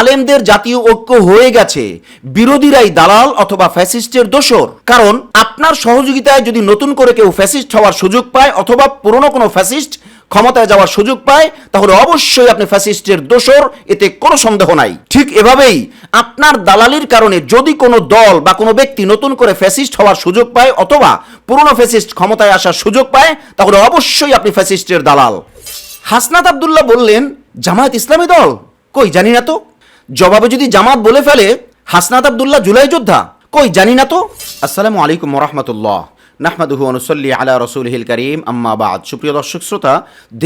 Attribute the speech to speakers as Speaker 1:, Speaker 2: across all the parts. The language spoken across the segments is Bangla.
Speaker 1: আলেমদের জাতীয় ঐক্য হয়ে গেছে। বিরোধীরাই দালাল অথবা ফ্যাসিস্টের দোসর কারণ আপনার সহযোগিতায় যদি নতুন করে কেউ ফ্যাসিস্ট হওয়ার সুযোগ পায় অথবা পুরনো কোনো ফ্যাসিস্ট ক্ষমতায় যাওয়ার সুযোগ পায়, তাহলে অবশ্যই আপনি ফ্যাসিস্টের দোসর এতে কোনো সন্দেহ নাই। ঠিক এভাবেই আপনার দালালির কারণে যদি কোনো দল বা কোনো ব্যক্তি নতুন করে ফ্যাসিস্ট হওয়ার সুযোগ পায় অথবা পুরনো ফ্যাসিস্ট ক্ষমতায় আসার সুযোগ পায়, তাহলে অবশ্যই আপনি ফ্যাসিস্টের দালাল। হাসনাত আবদুল্লাহ বললেন, জামায়াত ইসলামী দল? কই? জানি না তো। জবাবে যদি জামাত বলে ফেলে, হাসনাত আবদুল্লাহ জুলাই যোদ্ধা? কই, জানি না তো। আসসালামু আলাইকুম রহমতুল্লাহ। নাহমাদুহু অনুসল্লি আলা রসুলহিল করিম। আম্মা বাদ। সুপ্রিয় দর্শক শ্রোতা,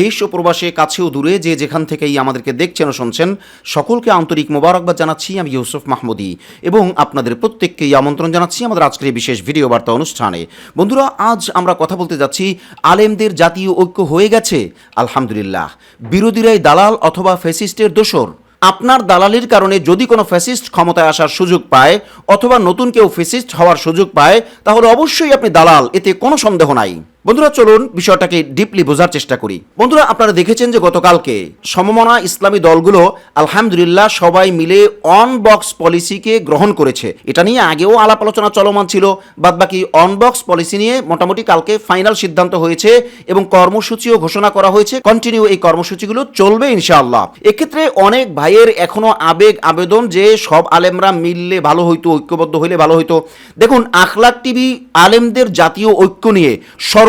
Speaker 1: দেশ ও প্রবাসে কাছেও দূরে যে যেখান থেকেই আমাদেরকে দেখছেন ও শুনছেন, সকলকে আন্তরিক মোবারকবাদ জানাচ্ছি আমি ইউসুফ মাহমুদি এবং আপনাদের প্রত্যেককেই আমন্ত্রণ জানাচ্ছি আমাদের আজকের এই বিশেষ ভিডিও বার্তা অনুষ্ঠানে। বন্ধুরা, আজ আমরা কথা বলতে যাচ্ছি, আলেমদের জাতীয় ঐক্য হয়ে গেছে, আলহামদুলিল্লাহ। বিরোধীরাই দালাল অথবা ফেসিস্টের দোসর আপনার দালালির কারণে যদি কোনো ফ্যাসিস্ট ক্ষমতায় আসার সুযোগ পায় অথবা নতুন কেউ ফ্যাসিস্ট হওয়ার সুযোগ পায়, তাহলে অবশ্যই আপনি দালাল, এতে কোনো সন্দেহ নাই। বন্ধুরা, চলুন বিষয়টাকে ডিপলি বোঝার চেষ্টা করি। বন্ধুরা, আপনারা দেখেছেন যে গতকালকে সমমনা ইসলামী দলগুলো আলহামদুলিল্লাহ সবাই মিলে অন বক্স পলিসিকে গ্রহণ করেছে। এটা নিয়ে আগেও আলাপ আলোচনা চলমান ছিল। বাদবাকি অন বক্স পলিসি নিয়ে মোটামুটি কালকে ফাইনাল সিদ্ধান্ত হয়েছে এবং কর্মসূচিও ঘোষণা করা হয়েছে। কন্টিনিউ এই কর্মসূচিগুলো চলবে ইনশাআল্লাহ। এক্ষেত্রে অনেক ভাইয়ের এখনও আবেগ, আবেদন যে সব আলেমরা মিললে ভালো হইতো, ঐক্যবদ্ধ হইলে ভালো হইতো। দেখুন, আখলাক টিভি আলেমদের জাতীয় ঐক্য নিয়ে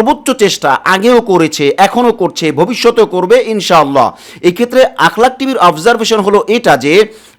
Speaker 1: সর্বোচ্চ চেষ্টা আগেও করেছে, এখনও করছে, ভবিষ্যতেও করবে, ইনশাআল্লাহ। এক্ষেত্রে আখলাক টিভির অবজারভেশন হলো এটা যে,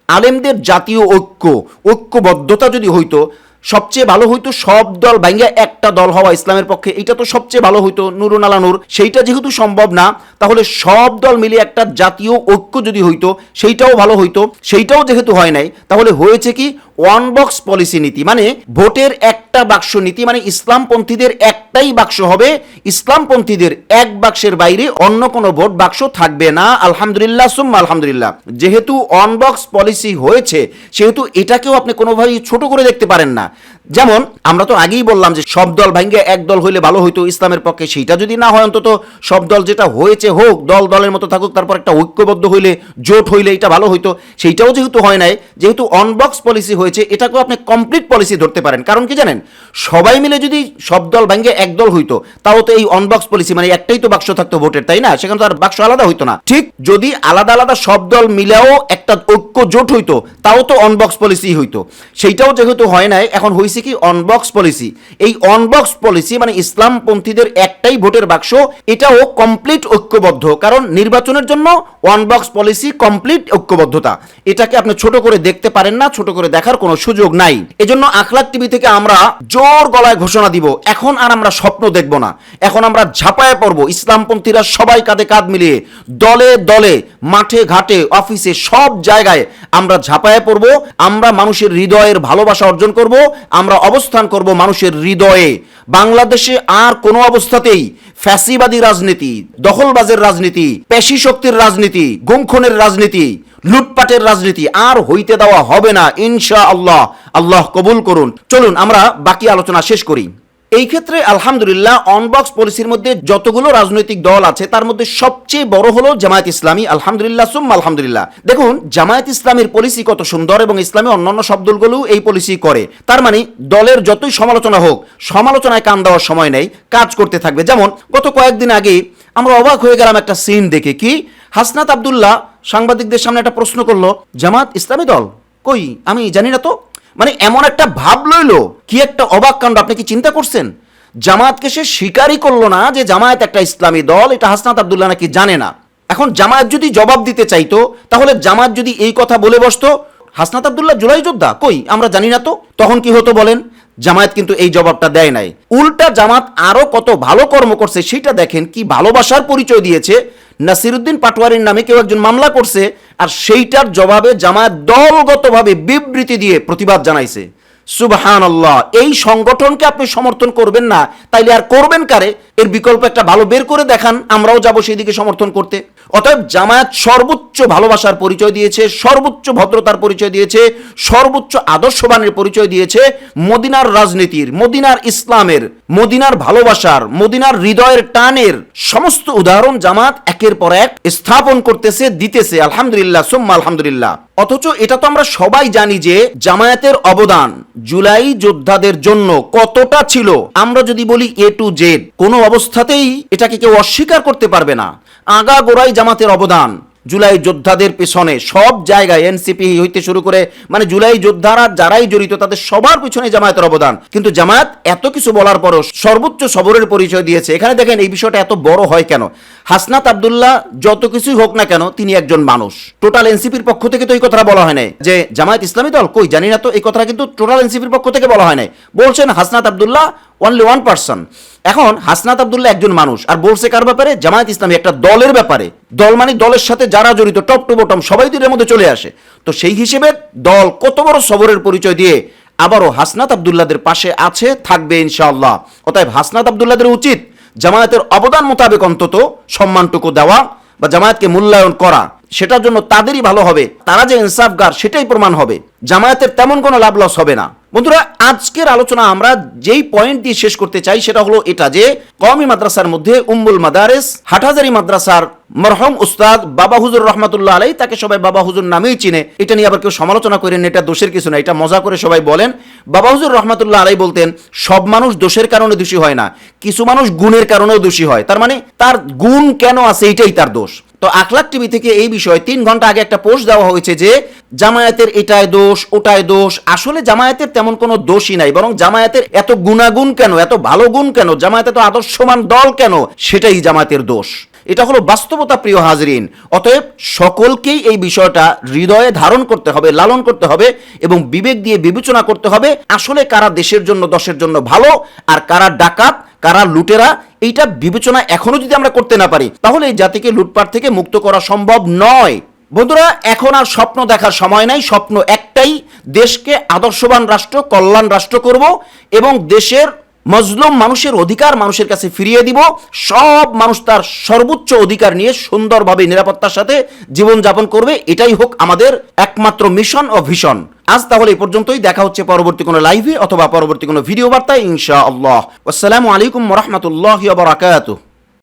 Speaker 1: আলেমদের জাতীয় ঐক্য, ঐক্যবদ্ধতা যদি হইতো, সবচেয়ে ভালো হইতো সব দল ভাঙ্গা একটা দল হওয়া ইসলামের পক্ষে। এটা তো সবচেয়ে ভালো হইতো নুরুন আলা নূর। সেইটা যেহেতু সম্ভব না, তাহলে সব দল মিলে একটা জাতীয় ঐক্য যদি হইতো, সেইটাও ভালো হইতো। সেইটাও যেহেতু হয় নাই, তাহলে হয়েছে কি ওয়ান বক্স পলিসি নীতি মানে ভোটের একটা বাক্স নীতি মানে ইসলামপন্থীদের একটাই বাক্স হবে, ইসলামপন্থীদের এক বাক্সের বাইরে অন্য কোনো ভোট বাক্স থাকবে না। আলহামদুলিল্লাহ, সুম্মা আলহামদুলিল্লাহ। যেহেতু অনবক্স পলিসি হয়েছে, সেহেতু এটাকেও আপনি কোনোভাবেই ছোট করে দেখতে পারেন না। যেমন, আমরা তো আগেই বললাম যে সব দল ভাঙ্গে, এক দল হইলে ভালো হইতো ইসলামের পক্ষে, সেইটা যদি না হয়, অন্তত সব দল যেটা হয়েছে হোক, দল দলের মতো থাকুক, তারপর একটা ঐক্যবদ্ধ হইলে, জোট হইলে এটা ভালো হইতো। সেইটাও যেহেতু হয় নাই, যেহেতু অনবক্স পলিসি হয়েছে, এটাকেও আপনি কমপ্লিট পলিসি ধরতে পারেন। কারণ কি জানেন? সবাই মিলে যদি সব দল ভাঙ্গে, এক দল হইতো, তাও তো এই অনবক্স পলিসি মানে একটাই তো বাক্স থাকতো ভোটের, তাই না? সেখানে তো আর বাক্স আলাদা হইতো না। ঠিক যদি আলাদা আলাদা সব দল মিলেও একটা ঐক্য জোট হইতো, তাও তো অনবক্স পলিসি হইতো। সেইটাও যেহেতু হয় নাই, এখন হয়েছে কি? অনবক্স পলিসি এই অনবক্স পলিসি মানে ইসলামপন্থীদের একটাই ভোটের বাক্স, এটাও কমপ্লিট ঐক্যবদ্ধ। কারণ নির্বাচনের জন্য ওয়ানবক্স পলিসি কমপ্লিট ঐক্যবদ্ধতা। এটাকে আপনি ছোট করে দেখতে পারেন না, ছোট করে দেখার কোনো সুযোগ নাই। এজন্য আখলাক টিভি থেকে আমরা জোর গলায় ঘোষণা দিব, এখন আর আমরা স্বপ্ন দেখব না। এখন আমরা ঝাঁপায় পড়ব, ইসলামপন্থীরা সবাই কাঁধে কাঁধ মিলিয়ে। দলে দলে, মাঠে ঘাটে, অফিসে, সব জায়গায় আমরা ঝাঁপায় পড়ব, আমরা মানুষের হৃদয়ের ভালোবাসা অর্জন করব আমরা অবস্থান করব মানুষের হৃদয়ে। বাংলাদেশে আর কোনো অবস্থাতেই ফ্যাসিবাদী রাজনীতি, দখলবাজের রাজনীতি পেশি শক্তির রাজনীতি, গুমখনের রাজনীতি, লুটপাটের রাজনীতি আর হইতে দেওয়া হবে না ইনশা আল্লাহ আল্লাহ কবুল করুন। চলুন আমরা বাকি আলোচনা শেষ করি। এই ক্ষেত্রে আলহামদুলিল্লাহ অনবক্স পলিসির মধ্যে যতগুলো রাজনৈতিক দল আছে, তার মধ্যে সবচেয়ে বড় হলো জামায়াত ইসলামী, আলহামদুলিল্লাহ সুম্মা আলহামদুলিল্লাহ। দেখুন, জামায়াত ইসলামীর পলিসি কত সুন্দর এবং ইসলামী অন্যান্য সব দলগুলো এই পলিসি করে। তার মানে দলের যতই সমালোচনা হোক, সমালোচনায় কান দেওয়ার সময় নেই, কাজ করতে থাকবে। যেমন, গত কয়েকদিন আগে আমরা অবাক হয়ে গেলাম একটা সিন দেখে। কি? হাসনাত আবদুল্লাহ সাংবাদিকদের সামনে একটা প্রশ্ন করল জামাত ইসলামী দল? কই? আমি জানি না তো। মানে এমন একটা ভাব লইল, কি একটা অবাক কাণ্ড, আপনি কি চিন্তা করছেন? জামায়াতকে সে স্বীকারই করল না যে জামায়াত একটা ইসলামী দল, এটা হাসনাত আবদুল্লাহ নাকি জানে না। এখন জামায়াত যদি জবাব দিতে চাইতো, তাহলে জামায়াত যদি এই কথা বলে বসতো, হাসনাত আবদুল্লাহ জুলাই যোদ্ধা, কই, আমরা জানি না তো, তখন কি হতো বলেন? জামায়াত কিন্তু এই জবাবটা দেয় নাই। উল্টা জামাত আরও কত ভালো কর্ম করছে সেটা দেখেন কি ভালোবাসার পরিচয় দিয়েছে। নাসিরুদ্দিন পাটোয়ারির নামে কেউ একজন মামলা করছে আর সেইটার জবাবে জামায়াত দলগতভাবে বিবৃতি দিয়ে প্রতিবাদ জানাইছে। সুবহান আল্লাহ এই সংগঠনকে আপনি সমর্থন করবেন না, তাইলে আর করবেন কারে? এর বিকল্প একটা ভালো বের করে দেখান, আমরাও যাব সেই দিকে সমর্থন করতে। অতএব জামায়াত সর্বোচ্চ ভালোবাসার পরিচয় দিয়েছে, সর্বোচ্চ ভদ্রতার পরিচয় দিয়েছে, সর্বোচ্চ আদর্শবানের পরিচয় দিয়েছে মদিনার রাজনীতির, মদিনার ইসলামের, মদিনার ভালোবাসার, মদিনার হৃদয়ের টানের সমস্ত উদাহরণ জামাত একের পর এক স্থাপন করতেছে, দিতেছে, আলহামদুলিল্লাহ, সোম্মা আলহামদুলিল্লাহ। অথচ এটা তো আমরা সবাই জানি যে জামায়াতের অবদান জুলাই যোদ্ধাদের জন্য কতটা ছিল। আমরা যদি বলি এ টু জেড কোনো অবস্থাতেই এটাকে কেউ অস্বীকার করতে পারবে না। আগা গোড়াই জামাতের অবদান। জুলাই যোদ্ধাদের পেছনে সব জায়গায় এনসিপি হইতে শুরু করে মানে জুলাই যোদ্ধারা যারাই জড়িত তাদের সবার পিছনে জামায়াতের অবদান। কিন্তু জামায়াত এত কিছু বলার পরও সর্বোচ্চ সবরের পরিচয় দিয়েছে। এখানে দেখেন এই বিষয়টা এত বড় হয় কেন? হাসনাত আবদুল্লাহ যত কিছুই হোক না কেন তিনি একজন মানুষ। টোটাল এনসিপির পক্ষ থেকে তো এই কথাটা বলা হয় নাই। যে জামায়াত ইসলামী দল, কই জানি না তো, এই কথাটা কিন্তু টোটাল এনসিপির পক্ষ থেকে বলা হয় নাই। বলছেন Hasnat Abdullah only one person এখন হাসনাত আবদুল্লাহ একজন মানুষ আর বলছে কার ব্যাপারে? জামায়াত ইসলামী একটা দলের ব্যাপারে। দল মানে দলের সাথে যারা জড়িত টপ টু বটম সবাই এর মধ্যে চলে আসে। তো সেই হিসেবে দল কত বড় সবরের পরিচয় দিয়ে আবারও হাসনাত আবদুল্লাদের পাশে আছে, থাকবে ইনশাআল্লাহ। অতএব হাসনাত আবদুল্লাদের উচিত জামায়াতের অবদান মোতাবেক অন্তত সম্মানটুকু দেওয়া বা জামায়াতকে মূল্যায়ন করা। সেটার জন্য তাদেরই ভালো হবে। তারা যে ইনসাফগার, সেটাই প্রমাণ হবে। জামায়াতের তেমন কোনো লাভ লস হবে না। বন্ধুরা, আজকের আলোচনা আমরা যেই পয়েন্ট দিয়ে শেষ করতে চাই সেটা হলো এটা যে কওমি মাদ্রাসার মধ্যে উম্বুল মাদারেস, হাটহাজারি মাদ্রাসার মরহম উস্তাদ বাবা হুজুর রহমাতুল্লাহ আলাই তাকে সবাই বাবা হুজুর নামেই চিনে। এটা নিয়ে আবার কেউ সমালোচনা করেন এটা দোষের কিছু না, এটা মজা করে সবাই বলেন। বাবা হুজুর রহমাতুল্লাহ আলাই বলতেন, সব মানুষ দোষের কারণে দোষী হয় না, কিছু মানুষ গুণের কারণেও দোষী হয়। তার মানে তার গুণ কেন আছে এটাই তার দোষ। তো আখলাক টিভি থেকে এই বিষয়ে তিন ঘণ্টা আগে একটা পোস্ট দেওয়া হয়েছে যে, জামায়াতের এটায় দোষ ওটায় দোষ, আসলে জামায়াতের তেমন কোনো দোষই নাই, বরং জামায়াতের এত গুণাগুণ কেন, এত ভালো গুণ কেন, জামায়াত এত আদর্শমান দল কেন, সেটাই জামায়াতের দোষ। এটা হলো বাস্তবতা, প্রিয় হাজরিন। অতএব সকলকেই এই বিষয়টা হৃদয়ে ধারণ করতে হবে, লালন করতে হবে এবং বিবেক দিয়ে বিবেচনা করতে হবে, আসলে কারা দেশের জন্য, দশের জন্য ভালো আর কারা ডাকাত, কারা লুটেরা, এইটা বিবেচনা এখনও যদি আমরা করতে না পারি, তাহলে এই জাতিকে লুটপাট থেকে মুক্ত করা সম্ভব নয়। বন্ধুরা, এখন আর স্বপ্ন দেখার সময় নাই, স্বপ্ন একটাই, দেশকে আদর্শবান রাষ্ট্র, কল্যাণ রাষ্ট্র করব এবং দেশের মজলুম মানুষের অধিকার মানুষের কাছে ফিরিয়ে দিব। সব মানুষ তার সর্বোচ্চ অধিকার নিয়ে সুন্দরভাবে নিরাপত্তার সাথে জীবনযাপন করবে। এটাই হোক আমাদের একমাত্র মিশন ও ভিশন আজ তাহলে এই পর্যন্তই। দেখা হচ্ছে পরবর্তী কোনো লাইভে অথবা পরবর্তী কোনো ভিডিও বার্তায় ইনশা আল্লাহ আসসালামু আলাইকুম রহমতুল্লাহ বারাকাতুহ।